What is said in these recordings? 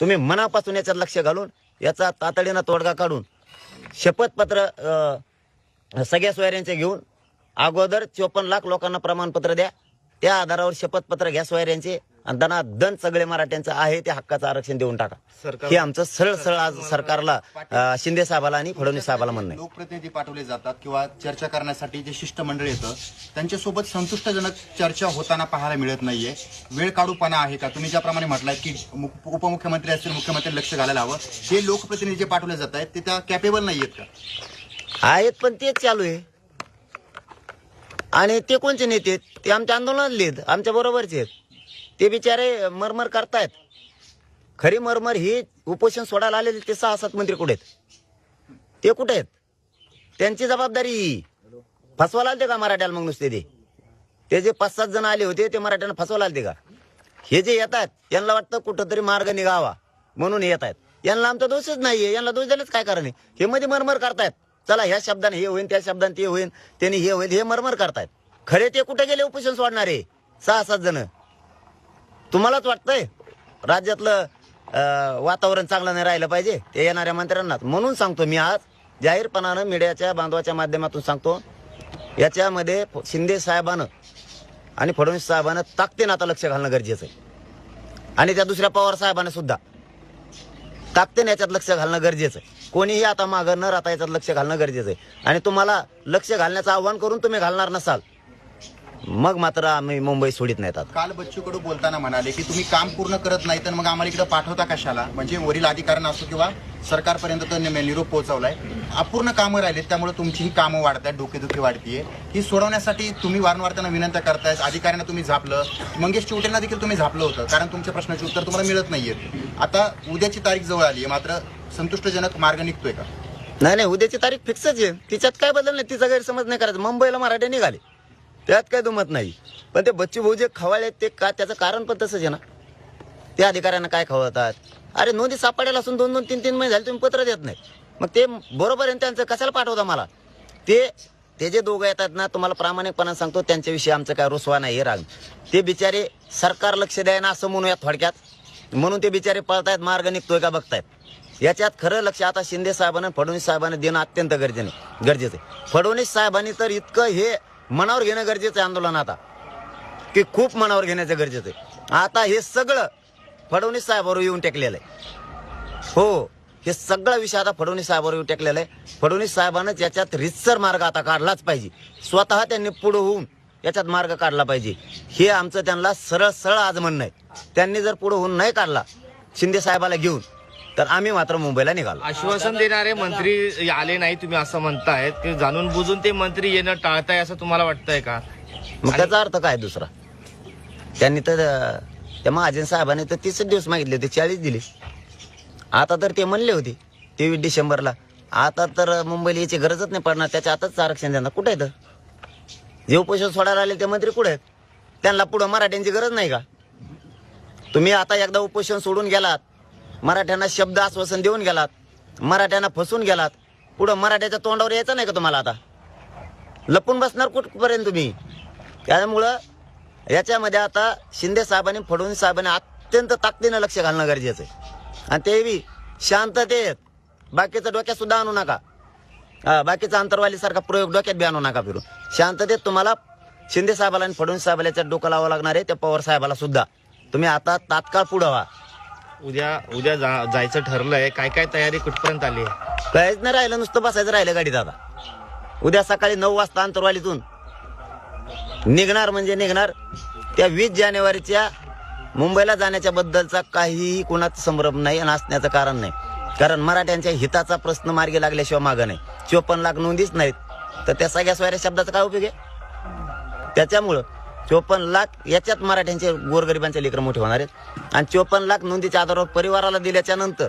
तुम्ही मनापासून याच्यात लक्ष घालून याचा तातडीनं तोडगा काढून शपथपत्र सगळ्या सोयऱ्यांचे घेऊन अगोदर चोपन्न लाख लोकांना प्रमाणपत्र द्या. त्या आधारावर शपथपत्र घ्या सोयऱ्यांचे. आणि त्यांना दन सगळे मराठ्यांचं आहे ते हक्काचं आरक्षण देऊन टाका. हे आमचं सरळ सरळ आज सरकारला शिंदे साहेबाला आणि फडणवीस साहेबाला म्हणणं आहे. लोकप्रतिनिधी पाठवले जातात किंवा चर्चा करण्यासाठी जे शिष्टमंडळ येतं त्यांच्यासोबत संतुष्टजनक चर्चा होताना पाहायला मिळत नाहीये. वेळ काढूपणा आहे का? तुम्ही ज्याप्रमाणे म्हटलाय की उपमुख्यमंत्री असतील मुख्यमंत्री लक्ष घालायला हवं. हे लोकप्रतिनिधी जे पाठवले जात आहेत ते त्या कॅपेबल नाहीयेत का? आहेत पण तेच चालू आहे. आणि ते कोणचे नेते? ते आमच्या आंदोलनातले आहेत आमच्या बरोबरचे आहेत. ते बिचारे मरमर करतायत. खरी मरमर ही उपोषण सोडायला आलेले ते सहा सात मंत्री कुठे आहेत? ते कुठे आहेत? त्यांची जबाबदारी फसवायला आलते का मराठ्याला मग नुसते ते? ते जे पाच सात जण आले होते ते मराठ्यांना फसवायला आलते का? हे जे येत आहेत यांना वाटतं कुठंतरी मार्ग निघावा म्हणून येत आहेत यांना आमचा दोषच नाहीये यांना दोष द्यायलाच काय कारण आहे? हे मध्ये मरमर करतायत. चला ह्या शब्दाने हे होईल त्या शब्दाने ते होईल त्यांनी हे होईल हे मरमर करतायत. खरे ते कुठे गेले उपोषण सोडणारे? सहा सात जण. तुम्हालाच वाटतंय? राज्यातलं वातावरण चांगलं नाही राहिलं पाहिजे ते येणाऱ्या मंत्र्यांना म्हणून सांगतो मी आज जाहीरपणानं मीडियाच्या बांधवाच्या माध्यमातून सांगतो याच्यामध्ये शिंदे साहेबानं आणि फडणवीस साहेबानं ताकदीनं आता लक्ष घालणं गरजेचं आहे. आणि त्या दुसऱ्या पवार साहेबानं सुद्धा. ताकदीनं याच्यात लक्ष घालणं गरजेचं आहे. कोणीही आता मागं न राहता याच्यात लक्ष घालणं गरजेचं आहे. आणि तुम्हाला लक्ष घालण्याचं आव्हान करून तुम्ही घालणार नसाल मग मात्र आम्ही मुंबई सोडित नाहीत आता. काल बच्चू कडू बोलताना म्हणाले की तुम्ही काम पूर्ण करत नाही तर मग आम्हाला इकडे पाठवता कशाला? म्हणजे वरील अधिकाऱ्यांना असो किंवा सरकारपर्यंत तो नि- निरोप पोहोचवलाय. अपूर्ण कामं राहिलेत त्यामुळे तुमची ही कामं वाढतात डोकेदुखी वाढतीये. ही सोडवण्यासाठी तुम्ही वारंवार त्यांना विनंत्या करताय अधिकाऱ्यांना तुम्ही झापलं. मंगेश चिवटेंना देखील तुम्ही झापलं होतं कारण तुमच्या प्रश्नाची उत्तर तुम्हाला मिळत नाहीयेत. आता उद्याची तारीख जवळ आली आहे मात्र संतुष्टजनक मार्ग निघतोय का? नाही नाही उद्याची तारीख फिक्सच आहे. तिच्यात काय बदल नाही तिचा गैरसमज नाही करायचा. मुंबईला मराठे निघाले. त्यात काय दुमत नाही. पण ते बच्चू भाऊ जे खवाळे ते का त्याचं कारण पण तसंच आहे ना. त्या अधिकाऱ्यांना काय खवळतात? अरे नोंदी सापडायला असून दोन दोन तीन तीन महिने झाले तुम्ही पत्र देत नाही मग ते बरोबर आहे त्यांचं? कशाला पाठवता मला? ते ते जे दोघं येतात ना तुम्हाला प्रामाणिकपणा सांगतो त्यांच्याविषयी आमचं काय रुसवा नाही हे राग. ते बिचारे सरकार लक्ष द्यायना असं म्हणूया थोडक्यात. म्हणून ते बिचारे पळतायत मार्ग निघतोय का बघतायत. याच्यात खरं लक्ष आता शिंदे साहेबांना फडणवीस साहेबांना देणं अत्यंत गरजेने गरजेचं आहे. फडणवीस साहेबांनी तर इतकं हे मनावर घेणं गरजेचं आहे आंदोलन आता. की खूप मनावर घेण्याचं गरजेचं आहे. आता हे सगळं फडणवीस साहेबावर येऊन टेकलेलं आहे. हो हे सगळा विषय आता फडणवीस साहेबावर येऊन टेकलेला आहे. फडणवीस साहेबांनाच याच्यात रितसर मार्ग आता काढलाच पाहिजे. स्वतः त्यांनी पुढं होऊन याच्यात मार्ग काढला पाहिजे. हे आमचं त्यांना सरळ सरळ आज म्हणणं आहे. त्यांनी जर पुढं होऊन नाही काढला शिंदे साहेबाला घेऊन तर आम्ही मात्र मुंबईला निघालो. आश्वासन देणारे मंत्री आले नाही तुम्ही असं म्हणतायत. की जाणून बुजून ते मंत्री येणं टाळताय असं तुम्हाला वाटतंय का? मग त्याचा अर्थ काय दुसरा? त्यांनी तर त्या महाजन साहेबांनी तर तीस दिवस मागितले होते चाळीस दिले. आता तर ते म्हणले होते तेवीस डिसेंबरला. आता तर मुंबईला याची गरजच नाही पडणार त्याच्या आताच आरक्षण देणार. कुठे आहेत जे उपोषण सोडायला आले ते मंत्री कुठे आहेत? त्यांना पुढं मराठ्यांची गरज नाही का? तुम्ही आता एकदा उपोषण सोडून गेलात मराठ्यांना शब्द आश्वासन देऊन गेलात. मराठ्यांना फसून गेलात. पुढं मराठ्याच्या तोंडावर यायचं नाही का तुम्हाला आता? लपून बसणार कुठपर्यंत तुम्ही? त्यामुळं याच्यामध्ये आता शिंदे साहेबांनी फडणवीस साहेबांनी अत्यंत ताकदीनं लक्ष घालणं गरजेचं आहे. आणि ते बी शांततेत. बाकीचं डोक्यात सुद्धा आणू नका. हा, बाकीचा अंतरवालीसारखा प्रयोग डोक्यात बी आणू नका फिरून. शांततेत तुम्हाला शिंदे साहेबाला आणि फडणवीस साहेबाला याच्यात डोकं लावावं लागणार आहे त्या पवार साहेबाला सुद्धा. तुम्ही आता तात्काळ पुढं व्हा. उद्या उद्या जा- जायचं ठरलंय. काय काय तयारी कुठपर्यंत आली? आहे काहीच नाही राहिलं नुसतं बसायचं राहिलं गाडीत आता. उद्या सकाळी नऊ वाजता अंतरवालीतून निघणार म्हणजे निघणार. त्या वीस जानेवारीच्या मुंबईला जाण्याच्या बद्दलचा काहीही कुणाचा संभ्रम नाही आणि असण्याचं कारण नाही. कारण मराठ्यांच्या हिताचा प्रश्न मार्गी लागल्याशिवाय मागं नाही. चोपन्न लाख नोंदीच नाहीत. तर त्या सगळ्या सोयऱ्या शब्दाचा काय उपयोग आहे? त्याच्यामुळं चोपन्न लाख याच्यात मराठ्यांचे गोरगरिबांचे लेकर मोठे होणार आहेत. आणि चोपन्न लाख नोंदीच्या आधारावर परिवाराला दिल्याच्या नंतर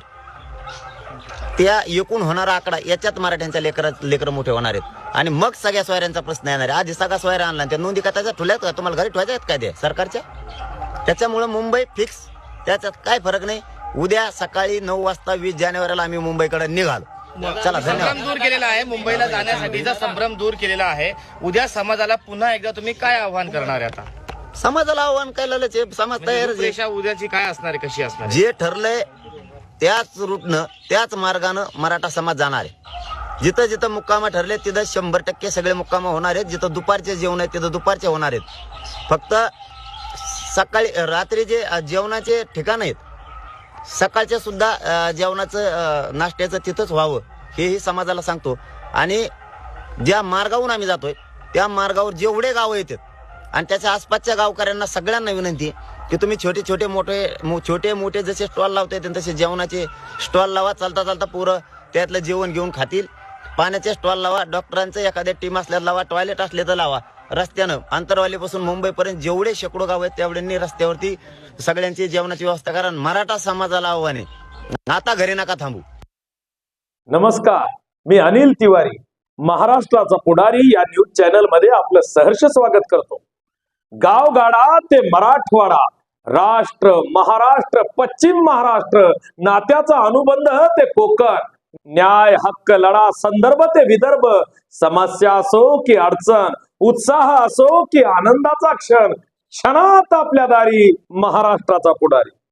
त्या एकूण होणारा आकडा याच्यात मराठ्यांच्या लेकर लेकर मोठे होणार आहेत. आणि मग सगळ्या सोयऱ्यांचा प्रश्न येणार आहे. आधी सगळा सोयरा आणला आणि त्या नोंदी का त्याच्या ठुल्यात का? तुम्हाला घरी ठेवायच्या आहेत काय ते सरकारच्या? त्याच्यामुळं मुंबई फिक्स त्याच्यात काय फरक नाही. उद्या सकाळी नऊ वाजता वीस जानेवारीला आम्ही मुंबईकडे निघालो. चला धन्यवाद. संभ्रम दूर केलेला आहे. मुंबईला जाण्यासाठीचा संभ्रम दूर केलेला आहे. उद्या समाजाला पुन्हा एकदा तुम्ही काय आव्हान करणार आहे आता? समाजाला आव्हान काय आहे? समाज तयारच आहे. रेषा उद्याची काय असणार आहे? कशी असणार आहे? जे ठरलंय त्याच रूटनं त्याच मार्गानं मराठा समाज जाणार आहे. जिथं जिथं मुक्कामं ठरले तिथं शंभर टक्के सगळे मुक्कामं होणार आहेत. जिथं दुपारचे जेवण आहेत तिथं दुपारचे होणार आहेत. फक्त सकाळी रात्री जे अ, जेवणाचे ठिकाण आहेत सकाळच्या सुद्धा जेवणाचं नाश्त्याचं तिथंच व्हावं हेही समाजाला सांगतो. आणि ज्या मार्गावरून आम्ही जातोय त्या मार्गावर जेवढे गावं येतात आणि त्याच्या आसपासच्या गावकऱ्यांना सगळ्यांना विनंती की तुम्ही छोटे छोटे मोठे मो- छोटे मोठे जसे स्टॉल लावता तसे जेवणाचे स्टॉल लावा चालता चालता पुरं त्यातलं जेवण घेऊन खातील. पाण्याचे स्टॉल लावा डॉक्टरांचं एखाद्या टीम असल्यास लावा टॉयलेट असले तर लावा. रस्त्यानं आंतरवालीपासून मुंबईपर्यंत जेवढे शेकडो गाव आहेत तेवढ्यांनी रस्त्यावरती सगळ्यांची जेवणाची व्यवस्था करा मराठा समाजाला आव्हाने. आता घरी नका थांबू. नमस्कार मी अनिल तिवारी महाराष्ट्राचा पुढारी या न्यूज चॅनलमध्ये आपलं सहर्ष स्वागत करतो. गावगाडा ते मराठवाडा राष्ट्र महाराष्ट्र पश्चिम महाराष्ट्र नात्याचा अनुबंध ते कोकण न्याय हक्क लढा संदर्भ ते विदर्भ समस्या असो की अडचण उत्साह असो की आनंदाचा क्षण क्षणात आपल्या दारी महाराष्ट्राचा पुढारी.